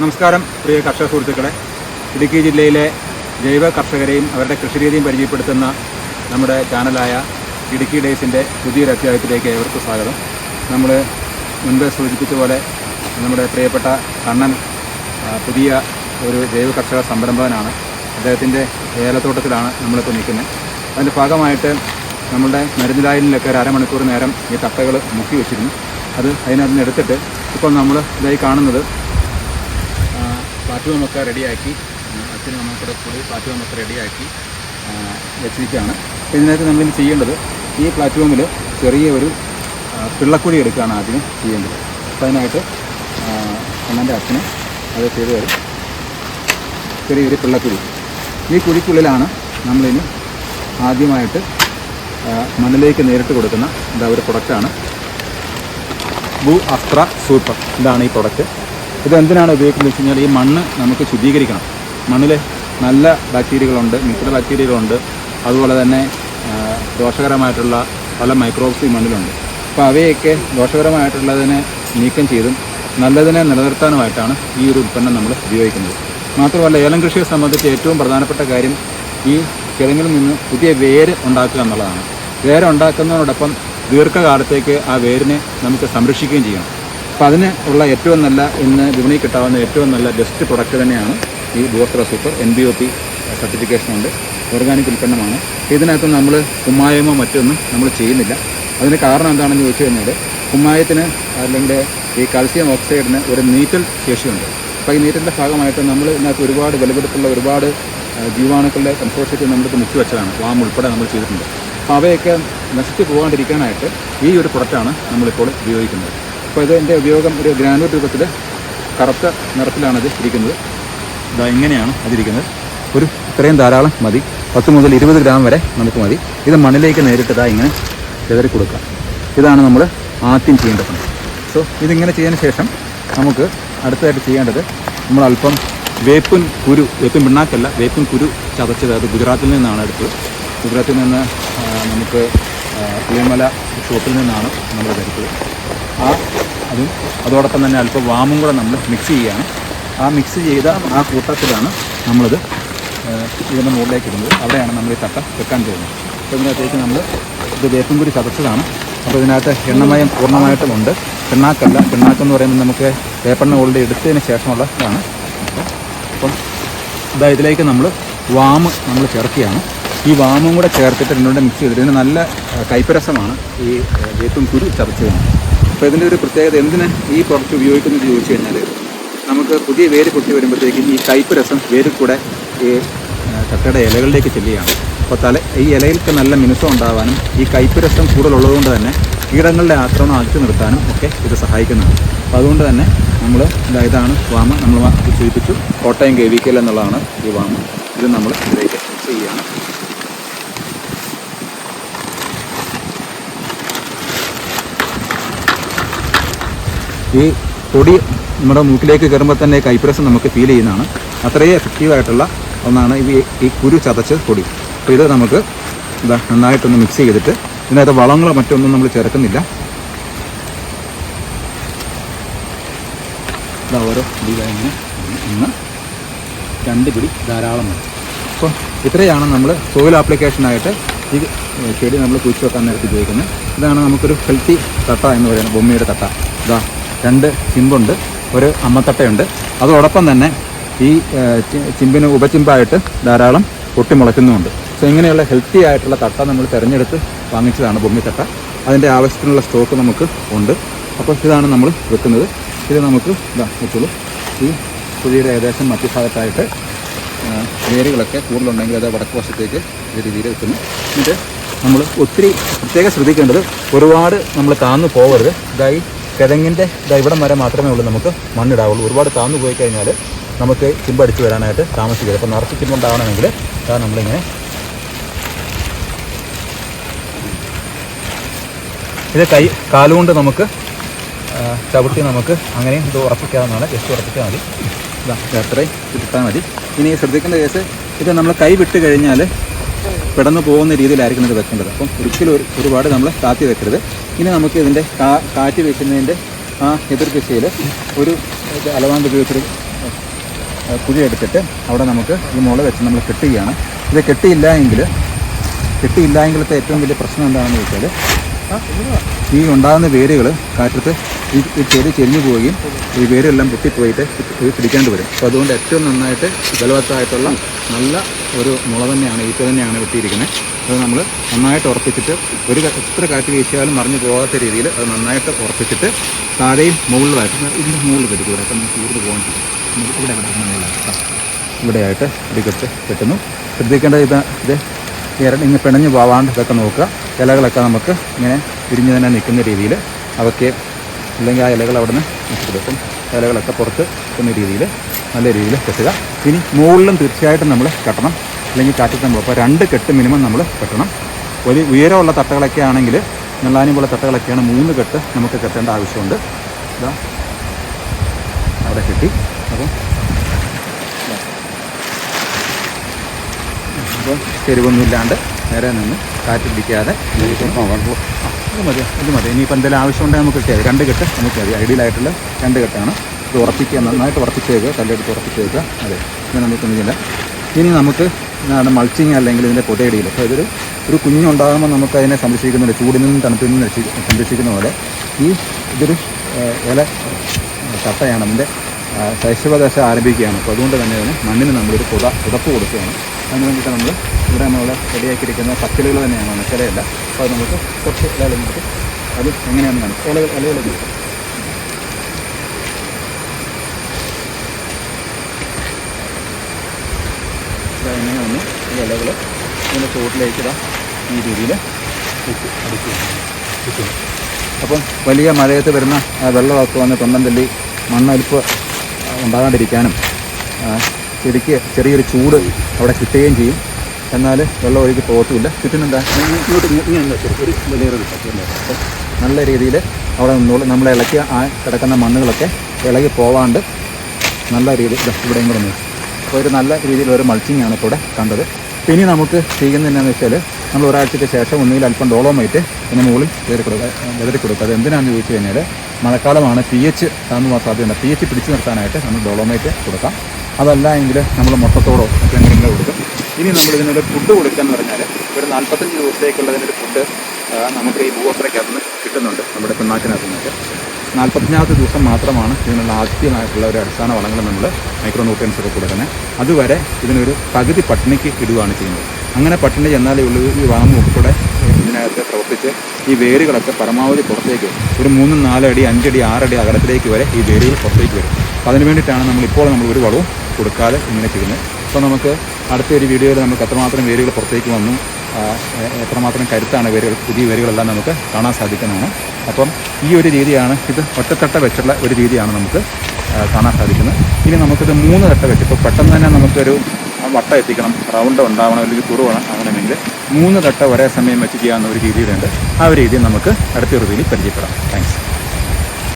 നമസ്കാരം പ്രിയ കർഷക സുഹൃത്തുക്കളെ. ഇടുക്കി ജില്ലയിലെ ജൈവ കർഷകരെയും അവരുടെ കൃഷിരീതിയും പരിചയപ്പെടുത്തുന്ന നമ്മുടെ ചാനലായ ഇടുക്കി ഡേയ്സിന്റെ പുതിയൊരു അധ്യായത്തിലേക്ക് ഏവർക്കും സ്വാഗതം. നമ്മൾ മുൻപേ സൂചിപ്പിച്ച പോലെ നമ്മുടെ പ്രിയപ്പെട്ട കണ്ണൻ പുതിയ ഒരു ജൈവ കർഷക സംരംഭകനാണ്. അദ്ദേഹത്തിന്റെ ഏലത്തോട്ടത്തിലാണ് നമ്മളിപ്പോൾ നിൽക്കുന്നത്. അതിന്റെ ഭാഗമായിട്ട് നമ്മളുടെ മരുന്നിലായനിലൊക്കെ ഒരു അരമണിക്കൂർ നേരം ഈ തട്ടകൾ മുക്കി വെച്ചിരുന്നു. അത് അതിനകത്ത് നിന്ന് എടുത്തിട്ട് ഇപ്പോൾ നമ്മൾ ഇതായി കാണുന്നത് പ്ലാറ്റ്ഫോമൊക്കെ റെഡിയാക്കി. അച്ഛനും അമ്മക്കൂടെ കൂടി പ്ലാറ്റ്ഫോമൊക്കെ റെഡിയാക്കി വെച്ചിരിക്കുകയാണ്. ഇതിനകത്ത് നമ്മൾ ചെയ്യേണ്ടത് ഈ പ്ലാറ്റ്ഫോമിൽ ചെറിയ ഒരു പിള്ളക്കുഴി എടുക്കുകയാണ് ആദ്യം ചെയ്യേണ്ടത്. അപ്പോൾ അതിനായിട്ട് അണ്ണന്റെ അച്ഛന് അത് ചെയ്തു തരും. ചെറിയൊരു പിള്ളക്കുഴി. ഈ കുഴിക്കുള്ളിലാണ് നമ്മളിനി ആദ്യമായിട്ട് മണ്ണിലേക്ക് നേരിട്ട് കൊടുക്കുന്ന എന്താ ഒരു പ്രൊഡക്റ്റാണ്. ഭൂ അസ്ത്ര സൂപ്പർ. ഇതാണ് ഈ പ്രൊഡക്റ്റ്. ഇത് എന്തിനാണ് ഉപയോഗിക്കുന്നത് വെച്ച് കഴിഞ്ഞാൽ ഈ മണ്ണ് നമുക്ക് ശുദ്ധീകരിക്കണം. മണ്ണിൽ നല്ല ബാക്ടീരിയകളുണ്ട് മിശ്ര ബാക്ടീരിയകളുണ്ട് അതുപോലെ തന്നെ ദോഷകരമായിട്ടുള്ള പല മൈക്രോബ്സ് ഈ മണ്ണിലുണ്ട്. അപ്പോൾ അവയൊക്കെ ദോഷകരമായിട്ടുള്ളതിനെ നീക്കം ചെയ്തും നല്ലതിനെ നിലനിർത്താനുമായിട്ടാണ് ഈ ഒരു ഉൽപ്പന്നം നമ്മൾ ഉപയോഗിക്കുന്നത്. മാത്രമല്ല ഏലം കൃഷിയെ സംബന്ധിച്ച് ഏറ്റവും പ്രധാനപ്പെട്ട കാര്യം ഈ കിഴങ്ങിൽ നിന്ന് പുതിയ വേര് ഉണ്ടാക്കുക എന്നുള്ളതാണ്. വേര് ഉണ്ടാക്കുന്നതിനോടൊപ്പം ദീർഘകാലത്തേക്ക് ആ വേരിനെ നമുക്ക് സംരക്ഷിക്കുകയും ചെയ്യണം. അപ്പോൾ അതിന് ഉള്ള ഏറ്റവും നല്ല ഇന്ന് വിപണി കിട്ടാവുന്ന ഏറ്റവും നല്ല ബെസ്റ്റ് പ്രൊഡക്റ്റ് തന്നെയാണ് ഈ ബൂസ്ത്ര super. N B O P certification ഉണ്ട്. ഓർഗാനിക് ഉൽപ്പന്നമാണ്. ഇതിനകത്ത് നമ്മൾ കുമ്മായമോ മറ്റൊന്നും നമ്മൾ ചെയ്യുന്നില്ല. അതിന് കാരണം എന്താണെന്ന് ചോദിച്ചു കഴിഞ്ഞാൽ കുമ്മായത്തിന് അല്ലെങ്കിൽ ഈ കാൽസ്യം ഓക്സൈഡിന് ഒരു നീറ്റൽ ശേഷിയുണ്ട്. അപ്പോൾ ഈ നീറ്റലിന്റെ ഭാഗമായിട്ട് നമ്മൾ ഇതിനകത്ത് ഒരുപാട് വിലപിടിപ്പുള്ള ഒരുപാട് ജീവാണുക്കളുടെ കൺസോർഷ്യത്തിൽ നമ്മളിത് മുക്കി വെച്ചതാണ്. വാം ഉൾപ്പെടെ നമ്മൾ ചെയ്തിട്ടുണ്ട്. അപ്പോൾ അവയൊക്കെ നശിച്ചു പോകാണ്ടിരിക്കാനായിട്ട് ഈ ഒരു പ്രൊഡക്റ്റാണ് നമ്മളിപ്പോൾ ഉപയോഗിക്കുന്നത്. അപ്പോൾ ഇതിന്റെ ഉപയോഗം ഒരു ഗ്രാനുവൽ രൂപത്തിൽ കറുത്ത നിറത്തിലാണ് ഇത് ഇരിക്കുന്നത്. ഇതാ ഇങ്ങനെയാണ് അതിരിക്കുന്നത് ഒരു ഇത്രയും ധാരാളം മതി. പത്ത് മുതൽ ഇരുപത് ഗ്രാം വരെ നമുക്ക് മതി. ഇത് മണ്ണിലേക്ക് നേരിട്ട് ഇതാ ഇങ്ങനെ വിതറി കൊടുക്കാം. ഇതാണ് നമ്മൾ ആദ്യം ചെയ്യേണ്ടത് സോ ഇതിങ്ങനെ ചെയ്തതിന് ശേഷം നമുക്ക് അടുത്തതായിട്ട് ചെയ്യേണ്ടത് നമ്മൾ അല്പം വേപ്പിൻ കുരു വേപ്പിൻ പിണ്ണാക്കല്ല വേപ്പിൻ കുരു ചതച്ചത് അത് ഗുജറാത്തിൽ നിന്നാണ് എടുത്തത്. ഗുജറാത്തിൽ നിന്ന് നമുക്ക് പുളിമല ഷോപ്പിൽ നിന്നാണ് നമ്മൾ എടുത്തത് ആ അതും അതോടൊപ്പം തന്നെ അല്പം വാമും കൂടെ നമ്മൾ മിക്സ് ചെയ്യുകയാണ്. ആ മിക്സ് ചെയ്ത ആ കൂട്ടത്തിലാണ് നമ്മളിത് ഇതിന്റെ മുകളിലേക്ക് ഇടുന്നത്. അവിടെയാണ് നമ്മൾ ഈ തട്ട വെക്കാൻ പോകുന്നത്. അപ്പോൾ ഇതിനകത്തേക്ക് നമ്മൾ ഇത് വേപ്പും കൂടി ചതച്ചതാണ്. അപ്പോൾ ഇതിനകത്ത് എണ്ണമയം പൂർണമായിട്ടും ഉണ്ട്. പിണ്ണാക്കല്ല. പിണ്ണാക്കെന്ന് പറയുമ്പോൾ നമുക്ക് വേപ്പെണ്ണ ഓൾറെഡി എടുത്തതിന് ശേഷമുള്ള ഇതാണ് അപ്പം ഇതാ ഇതിലേക്ക് നമ്മൾ വാമ് നമ്മൾ ചേർക്കുകയാണ്. ഈ വാമും കൂടെ ചേർത്തിട്ട് രണ്ടുകൂടെ മിക്സ് ചെയ്തിട്ട് ഇതിന് നല്ല കൈപ്പരസമാണ് ഈ വേപ്പും കുരു ചതച്ചതാണ് അപ്പോൾ ഇതിന്റെ ഒരു പ്രത്യേകത എന്തിന് ഈ പ്രൊഡക്റ്റ് ഉപയോഗിക്കുന്നത് ചോദിച്ചു കഴിഞ്ഞാൽ നമുക്ക് പുതിയ വേര് പൊട്ടി വരുമ്പോഴത്തേക്കും ഈ കൈപ്പരസം രസം വേരിൽ കൂടെ ഈ ആ, ചക്കയുടെ ഇലകളിലേക്ക് ചെല്ലുകയാണ്. അപ്പോൾ തല ഈ ഇലയിൽക്ക് നല്ല മിനുസം ഉണ്ടാവാനും ഈ കൈപ്പരസം രസം കൂടുതലുള്ളതുകൊണ്ട് തന്നെ കീടങ്ങളുടെ ആക്രമണം അകറ്റി നിർത്താനും ഒക്കെ ഇത് സഹായിക്കുന്നതാണ്. അപ്പോൾ അതുകൊണ്ട് തന്നെ നമ്മൾ ഇതാ ഇതാണ് വാമ നമ്മൾ സൂചിപ്പിച്ചു കോട്ടയം കെ വി എന്നുള്ളതാണ് ഈ വാമ. ഇത് നമ്മൾ ഇതിലേക്ക് ചെയ്യുകയാണ് ഈ പൊടി നമ്മുടെ മൂക്കിലേക്ക് കയറുമ്പോൾ തന്നെ കൈപ്രസം നമുക്ക് ഫീൽ ചെയ്യുന്നതാണ്. അത്രയും എഫക്റ്റീവായിട്ടുള്ള ഒന്നാണ് ഈ ഈ കുരു ചതച്ച് പൊടി. അപ്പോൾ ഇത് നമുക്ക് ഇതാ നന്നായിട്ടൊന്ന് മിക്സ് ചെയ്തിട്ട് ഇതിനകത്ത് വളങ്ങളോ മറ്റൊന്നും നമ്മൾ ചേർക്കുന്നില്ല. ഇതാ ഓരോ ഇന്ന് രണ്ട് പിടി ധാരാളം മതി അപ്പോൾ ഇത്രയാണ് നമ്മൾ സോയിൽ ആപ്ലിക്കേഷനായിട്ട് ഈ ചെടി നമ്മൾ കുഴിച്ച് വെക്കാൻ നേരത്ത് ഉപയോഗിക്കുന്നത്. ഇതാണ് നമുക്കൊരു ഹെൽത്തി തട്ട എന്ന് പറയുന്നത് ബൊമ്മയുടെ തട്ട. ഇതാ രണ്ട് ചിമ്പുണ്ട് ഒരു അമ്മത്തട്ടയുണ്ട്. അതോടൊപ്പം തന്നെ ഈ ചിമ്പിന് ഉപചിമ്പായിട്ട് ധാരാളം പൊട്ടിമുളയ്ക്കുന്നുമുണ്ട്. സോ ഇങ്ങനെയുള്ള ഹെൽത്തി ആയിട്ടുള്ള തട്ട നമ്മൾ തിരഞ്ഞെടുത്ത് വാങ്ങിച്ചതാണ് ബൊമ്മിത്തട്ട അതിന്റെ ആവശ്യത്തിനുള്ള സ്റ്റോക്ക് നമുക്ക് ഉണ്ട്. അപ്പോൾ ഇതാണ് നമ്മൾ വെക്കുന്നത്. ഇത് നമുക്ക് ഇതാ വെച്ചോളൂ. ഈ കുഴിയുടെ ഏകദേശം മധ്യഭാഗത്തായിട്ട് ഭാഗത്തായിട്ട് വേരുകളൊക്കെ കൂടുതലുണ്ടെങ്കിൽ അത് വടക്ക് വശത്തേക്ക് ഈ രീതിയിൽ വെക്കുന്നു. എന്നിട്ട് നമ്മൾ ഒത്തിരി പ്രത്യേകം ശ്രദ്ധിക്കേണ്ടത് ഒരുപാട് നമ്മൾ താന്നു പോകരുത്. ഇതായി കിഴങ്ങിന്റെ ഇവിടം വരെ മാത്രമേ ഉള്ളൂ നമുക്ക് മണ്ണിടാവുള്ളൂ. ഒരുപാട് താന്നു പോയി കഴിഞ്ഞാൽ നമുക്ക് ചിമ്പടിച്ച് വരാനായിട്ട് താമസിക്കരുത്. അപ്പോൾ നിറച്ച് ചിമ്പുണ്ടാവണമെങ്കിൽ അതാണ് നമ്മളിങ്ങനെ ഇത് കൈ കാലുകൊണ്ട് നമുക്ക് ചവിട്ടി നമുക്ക് അങ്ങനെ ഇത് ഉറപ്പിക്കാവുന്നതാണ്. ജസ്റ്റ് ഉറപ്പിച്ചാൽ മതി. അത്രയും ഇട്ടാൽ മതി. ഇനി ശ്രദ്ധിക്കേണ്ട കേസ് ഇത് നമ്മൾ കൈ വിട്ട് കഴിഞ്ഞാൽ പെടന്ന് പോകുന്ന രീതിയിലായിരിക്കും ഇത് വെക്കേണ്ടത്. അപ്പം ഒരിക്കലും ഒരു ഒരുപാട് നമ്മൾ താത്തി വെക്കരുത്. ഇനി നമുക്ക് ഇതിന്റെ കാ കാറ്റ് വെക്കുന്നതിന്റെ ആ എതിർ ദിശയിൽ ഒരു അലവാണ്ട് ഉപയോഗിച്ചൊരു ആ, കുഴി എടുത്തിട്ട് അവിടെ നമുക്ക് ഈ മുള വെച്ച് നമ്മൾ കെട്ടുകയാണ്. ഇത് കെട്ടിയില്ല എങ്കിൽ കെട്ടിയില്ല എങ്കിലത്തെ ഏറ്റവും വലിയ പ്രശ്നം എന്താണെന്ന് വെച്ചാൽ ഈ ഉണ്ടാകുന്ന വേരുകൾ കാറ്റത്ത് ഈ ചെടി ചെരിഞ്ഞു പോവുകയും ഈ വേരെല്ലാം പൊട്ടിപ്പോയിട്ട് പിടിക്കാണ്ട് വരും. അപ്പോൾ അതുകൊണ്ട് ഏറ്റവും നന്നായിട്ട് ബലവത്തായിട്ടുള്ള നല്ല ഒരു മുള തന്നെയാണ് ഈറ്റ തന്നെയാണ് വെട്ടിയിരിക്കുന്നത്. അത് നമ്മൾ നന്നായിട്ട് ഉറപ്പിച്ചിട്ട് ഒരു എത്ര കാറ്റ് വീശിയാലും മറിഞ്ഞു പോകാത്ത രീതിയിൽ അത് നന്നായിട്ട് ഉറപ്പിച്ചിട്ട് താഴെയും മുകളിലായിട്ട് ഇതിന്റെ മുകളിൽ കെട്ടിക്കും ഇവിടെ. അപ്പം നമുക്ക് ഇവിടെ പോകാൻ ഇവിടെ ഇവിടെ ഇവിടെയായിട്ട് ഇടിക്കെട്ട് കെട്ടുന്നു. ശ്രദ്ധിക്കേണ്ട ഇത് ഇത് ഇങ്ങനെ പിണഞ്ഞു പോവാണ്ട് ഇതൊക്കെ നോക്കുക. ഇലകളൊക്കെ നമുക്ക് ഇങ്ങനെ പിരിഞ്ഞു തന്നെ നിൽക്കുന്ന രീതിയിൽ അവയ്ക്ക് അല്ലെങ്കിൽ ആ ഇലകൾ അവിടെ നിന്ന് വെച്ചെടുക്കും ഇലകളൊക്കെ പുറത്ത് നിൽക്കുന്ന രീതിയിൽ നല്ല രീതിയിൽ കെട്ടുക. ഇനി മുകളിലും തീർച്ചയായിട്ടും നമ്മൾ കെട്ടണം. അല്ലെങ്കിൽ കാറ്റത്ത് നമ്മൾ അപ്പോൾ രണ്ട് കെട്ട് മിനിമം നമ്മൾ കെട്ടണം. ഒരു ഉയരമുള്ള തട്ടകളൊക്കെ ആണെങ്കിൽ നെള്ളാനി പോലെ തട്ടകളൊക്കെയാണ് മൂന്ന് കെട്ട് നമുക്ക് കെട്ടേണ്ട ആവശ്യമുണ്ട്. ഇതാ. അവിടെ കെട്ടി. അപ്പം അപ്പോൾ ചെരുവൊന്നുമില്ലാണ്ട് നേരെ നിന്ന് കാറ്റ് പിടിക്കാതെ അത് മതി ഇത് മതി. ഇനിയിപ്പോൾ എന്തെങ്കിലും ആവശ്യമുണ്ടെങ്കിൽ നമുക്ക് കിട്ടിയത് രണ്ട് കെട്ട് നമുക്ക് മതി. ഐഡിയലായിട്ടുള്ള രണ്ട് കെട്ടാണ്. ഇത് ഉറപ്പിക്കുക നന്നായിട്ട് ഉറപ്പിച്ചേക്കുക കല്ലെടുത്ത് ഉറപ്പിച്ചേക്കുക. അതെ ഇത് നമുക്കൊന്നുമില്ല ഇനി നമുക്ക് എന്താണ് മൾച്ചിങ് അല്ലെങ്കിൽ ഇതിന്റെ പൊതയടിയിൽ. അപ്പോൾ ഇതൊരു ഒരു കുഞ്ഞുണ്ടാകുമ്പോൾ നമുക്ക് അതിനെ സംരക്ഷിക്കുന്നുണ്ട് ചൂടിൽ നിന്നും തണുപ്പിൽ നിന്നും രക്ഷി- സംരക്ഷിക്കുന്ന പോലെ ഈ ഇതൊരു ഇല തട്ടയാണ് അതിന്റെ ശൈശവദശ ആരംഭിക്കുകയാണ്. അപ്പോൾ അതുകൊണ്ട് തന്നെ അതിന് മണ്ണിന് നമ്മളൊരു പുത പുതപ്പ് കൊടുക്കുകയാണ്. അതിന് വേണ്ടിയിട്ട് നമ്മൾ ഇവിടെ നമ്മൾ റെഡിയാക്കിയിരിക്കുന്ന പച്ചിലുകൾ തന്നെയാണ് മണക്കലയല്ല അപ്പോൾ അത് നമുക്ക് കുറച്ച് ഇലകൾ നമുക്ക് അത് എങ്ങനെയാണെന്ന് കാണിക്കും ഇലകൾ ഇലകൾ കിട്ടും ഇങ്ങനെ ഈ ഇലകൾ ഇതിന്റെ ചുവട്ടിലേക്ക് ഇതാ ഈ രീതിയിൽ അപ്പം വലിയ മഴയത്ത് വരുന്ന വെള്ളമൊക്കെ വന്ന് തൊണ്ടൻ തല്ലി മണ്ണൊലിപ്പ് ഉണ്ടാകാണ്ടിരിക്കാനും ചെടിക്ക് ചെറിയൊരു ചൂട് അവിടെ കിട്ടുകയും ചെയ്യും. എന്നാൽ വെള്ളം ഒഴുകി പോകത്തുമില്ല. കിട്ടും നല്ല രീതിയിൽ അവിടെ നിന്നോളൂ. നമ്മൾ ഇളക്കി ആ കിടക്കുന്ന മണ്ണുകളൊക്കെ ഇളകി പോവാണ്ട് നല്ല രീതിയിൽ ഇവിടെയും കൂടെ അപ്പോൾ ഒരു നല്ല രീതിയിൽ ഒരു മൾച്ചിങ് ആണ് ഇപ്പോൾ ഇവിടെ കണ്ടത്. പിന്നെ ഇനി നമുക്ക് ചെയ്യുന്നതെന്നു വെച്ചാൽ നമ്മൾ ഒരാഴ്ചയ്ക്ക് ശേഷം ഒന്നുകിൽ അല്പം ഡോളോമൈറ്റ് ഇതിന് മുകളിൽ കയറി കൊടുക്കുക വിതറി കൊടുക്കുക അത് എന്തിനാണെന്ന് ചോദിച്ചു കഴിഞ്ഞാൽ മഴക്കാലമാണ്. പി എച്ച് താന്നു സാധ്യതയുണ്ട്. പി എച്ച് പിടിച്ചു നിർത്താനായിട്ട് നമ്മൾ ഡോളോമൈറ്റ് കൊടുക്കാം. അതല്ല എങ്കിൽ നമ്മൾ മുട്ടത്തോടോ ഒക്കെ എന്തെങ്കിലും കൊടുക്കും. ഇനി നമ്മൾ ഇതിനൊരു ഫുഡ് കൊടുക്കുക എന്ന് പറഞ്ഞാൽ ഒരു നാൽപ്പത്തഞ്ച് ദിവസത്തേക്കുള്ളതിനൊരു ഫുഡ് നമുക്ക് ഈ ഭൂവസ്ത്രയ്ക്കകത്ത് നിന്ന് കിട്ടുന്നുണ്ട് നമ്മുടെ പിണ്ണാക്കിനകത്ത് നിന്നൊക്കെ നാൽപ്പത്തഞ്ചാമത്തെ ദിവസം മാത്രമാണ് ഇതിനുള്ള ആദ്യമായിട്ടുള്ള ഒരു അടിസ്ഥാന വളങ്ങൾ നമ്മൾ മൈക്രോ ഒക്കെ കൊടുക്കുന്നത്. അതുവരെ ഇതിനൊരു പകുതി പട്ടിണിക്ക് ഇടുകയാണ് ചെയ്യുന്നത്. അങ്ങനെ പട്ടിണി ചെന്നാലേ ഉള്ളൂ ഈ വളം ഉൾപ്പെടെ ഇതിനകത്ത് പ്രവർത്തിച്ച് ഈ വേരുകളൊക്കെ പരമാവധി പുറത്തേക്ക് ഒരു മൂന്നും നാലടി അഞ്ചടി ആറടി അകലത്തിലേക്ക് വരെ ഈ വേരുകൾ പുറത്തേക്ക് വരും. അപ്പോൾ അതിന് വേണ്ടിയിട്ടാണ് നമ്മളിപ്പോൾ നമ്മൾ ഒരു വളവും കൊടുക്കാതെ ഇങ്ങനെ ചെയ്യുന്നത്. അപ്പോൾ നമുക്ക് അടുത്ത ഒരു വീഡിയോയിൽ നമുക്ക് എത്രമാത്രം വേരുകൾ പുറത്തേക്ക് വന്നു എത്രമാത്രം കരുത്താണ് വേരുകൾ പുതിയ വേരുകളെല്ലാം നമുക്ക് കാണാൻ സാധിക്കുന്നതാണ്. അപ്പം ഈ ഒരു രീതിയാണ് ഇത് ഒറ്റത്തട്ട വെച്ചുള്ള ഒരു രീതിയാണ് നമുക്ക് കാണാൻ സാധിക്കുന്നത്. ഇനി നമുക്കിത് മൂന്ന് തട്ട വെച്ച് ഇപ്പോൾ പെട്ടെന്ന് തന്നെ നമുക്കൊരു വട്ട എത്തിക്കണം റൗണ്ട് ഉണ്ടാവണം അല്ലെങ്കിൽ കുറവ് ആവണമെങ്കിൽ മൂന്ന് തട്ട ഒരേ സമയം വെച്ച് ചെയ്യാവുന്ന ഒരു രീതിയിലുണ്ട്. ആ ഒരു രീതി നമുക്ക് അടുത്ത റിവ്യൂവിൽ പരിചയപ്പെടാം. താങ്ക്സ്